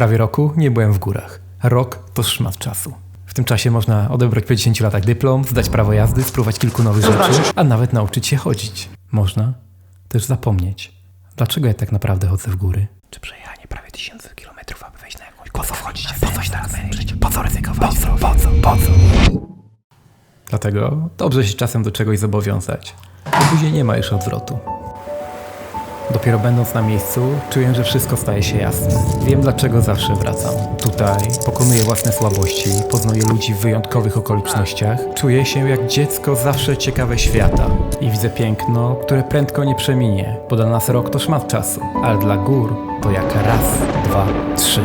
prawie roku nie byłem w górach. Rok to szmat czasu. W tym czasie można odebrać po 10 latach dyplom, zdać prawo jazdy, spróbować kilku nowych rzeczy, a nawet nauczyć się chodzić. Można też zapomnieć, dlaczego ja tak naprawdę chodzę w góry. Czy przejechanie prawie tysiące kilometrów, aby wejść na jakąś Po co wchodzić? Po coś tak męczyć? Po co ryzykować? Po co? Po co? Po co? Dlatego dobrze się czasem do czegoś zobowiązać, bo później nie ma już odwrotu. Dopiero będąc na miejscu, czuję, że wszystko staje się jasne. Wiem, dlaczego zawsze wracam. Tutaj pokonuję własne słabości, poznaję ludzi w wyjątkowych okolicznościach, czuję się jak dziecko zawsze ciekawe świata i widzę piękno, które prędko nie przeminie, bo dla nas rok to szmat czasu, ale dla gór to jak raz, dwa, trzy.